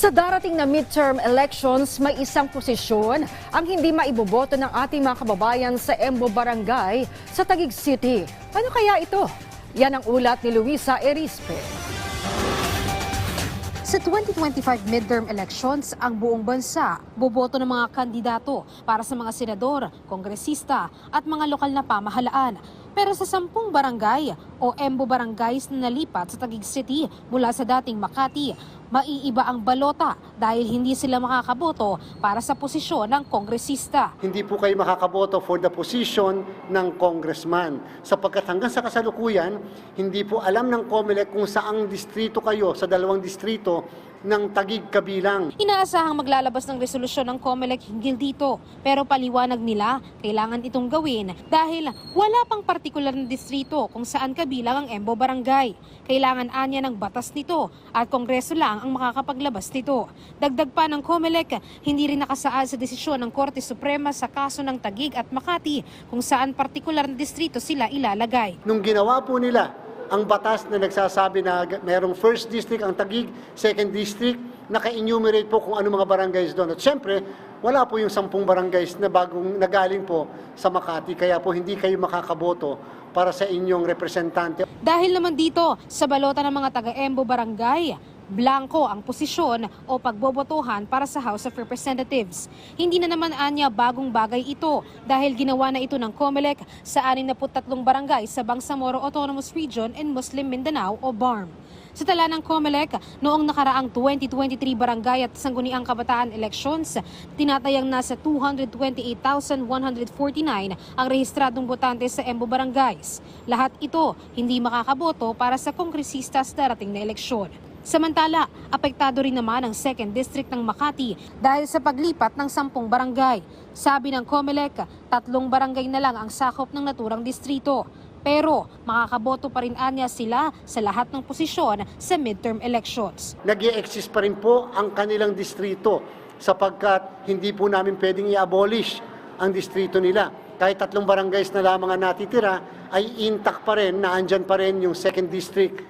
Sa darating na midterm elections, may isang posisyon ang hindi maiboboto ng ating mga kababayan sa Embo Barangay sa Taguig City. Ano kaya ito? Yan ang ulat ni Luisa Erispe. Sa 2025 midterm elections, ang buong bansa boboto ng mga kandidato para sa mga senador, kongresista at mga lokal na pamahalaan. Pero sa sampung barangay o embo barangays na nalipat sa Taguig City mula sa dating Makati, maiiba ang balota dahil hindi sila makakaboto para sa posisyon ng kongresista. hindi po kayo makakaboto for the position ng congressman. Sapagkat hanggang sa kasalukuyan, hindi po alam ng COMELEC kung saang distrito kayo, sa dalawang distrito ng Tagig kabilang. Inaasahang maglalabas ng resolusyon ng COMELEC hinggil dito. Pero paliwanag nila, kailangan itong gawin dahil wala pang partikular na distrito kung saan kabilang ang Embo Barangay. Kailangan anya ng batas nito at kongreso lang ang makakapaglabas nito. Dagdag pa ng COMELEC, hindi rin nakasaad sa desisyon ng Korte Suprema sa kaso ng Tagig at Makati kung saan partikular na distrito sila ilalagay. Nung ginawa po nila ang batas na nagsasabi na g- merong first district ang Tagig, second district, naka-enumerate po kung ano mga barangays doon. At syempre, wala po yung sampung barangays na bagong nagaling po sa Makati, kaya po hindi kayo makakaboto para sa inyong representante. Dahil naman dito sa balota ng mga taga-Embo Barangay, blanco ang posisyon o pagbobotohan para sa House of Representatives. Hindi na naman anya bagong bagay ito dahil ginawa na ito ng COMELEC sa 63 barangay sa Bangsamoro Autonomous Region in Muslim Mindanao o BARM. Sa tala ng COMELEC, noong nakaraang 2023 barangay at sangguniang kabataan elections, tinatayang nasa 228,149 ang rehistradong botante sa Embo Barangays. Lahat ito hindi makakaboto para sa kongresista sa darating na eleksyon. Samantala, apektado rin naman ang 2nd District ng Makati dahil sa paglipat ng 10 barangay. Sabi ng COMELEC, tatlong barangay na lang ang sakop ng naturang distrito. Pero makakaboto pa rin anya sila sa lahat ng posisyon sa midterm elections. nag exist pa rin po ang kanilang distrito sapagkat hindi po namin pwedeng i-abolish ang distrito nila. Kahit tatlong barangays na lamang ang natitira, ay intact pa rin, na andyan pa rin yung second district